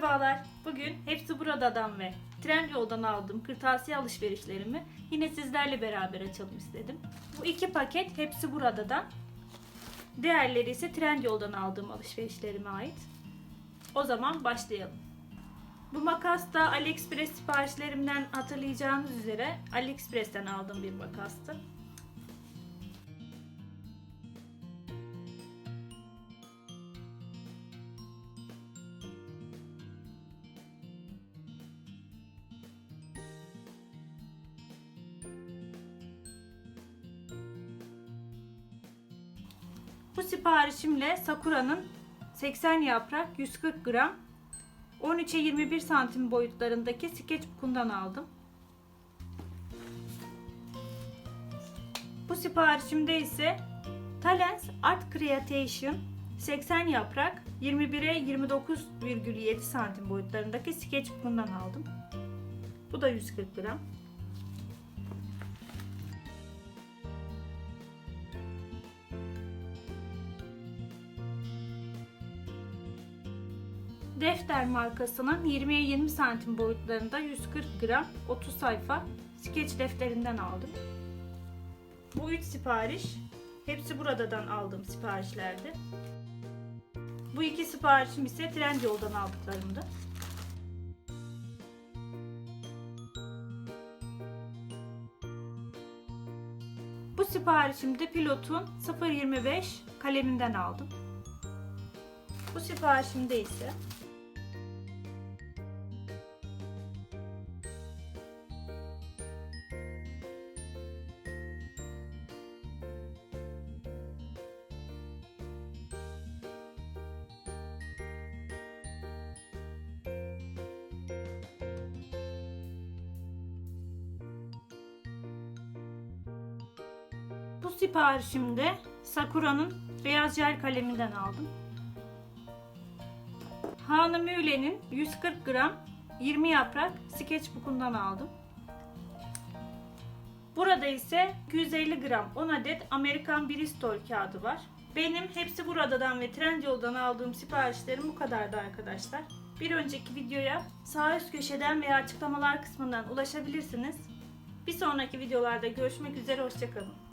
Merhabalar. Bugün hepsi buradan ve Trendyol'dan aldığım kırtasiye alışverişlerimi yine sizlerle beraber açalım istedim. Bu iki paket hepsi buradan. Diğerleri ise Trendyol'dan aldığım alışverişlerime ait. O zaman başlayalım. Bu makas da AliExpress siparişlerimden hatırlayacağınız üzere AliExpress'ten aldığım bir makastı. Bu siparişimle Sakura'nın 80 yaprak 140 gram 13'e 21 santim boyutlarındaki sketchbook'undan aldım. Bu siparişimde ise Talents Art Creation 80 yaprak 21'e 29,7 santim boyutlarındaki sketchbook'undan aldım. Bu da 140 gram. Defter markasının 20'ye 20 santim boyutlarında 140 gram 30 sayfa skeç defterinden aldım. Bu üç sipariş hepsi buradan aldığım siparişlerdi. Bu iki siparişim ise Trendyol'dan aldıklarımdı. Bu siparişimde Pilot'un 0.25 kaleminden aldım. Bu siparişimde ise Bu siparişimde Sakura'nın beyaz jel kaleminden aldım. Hanım Mühle'nin 140 gram 20 yaprak sketchbook'undan aldım. Burada ise 250 gram 10 adet Amerikan Bristol kağıdı var. Benim hepsi buradan ve Trendyol'dan aldığım siparişlerim bu kadardı arkadaşlar. Bir önceki videoya sağ üst köşeden veya açıklamalar kısmından ulaşabilirsiniz. Bir sonraki videolarda görüşmek üzere hoşçakalın.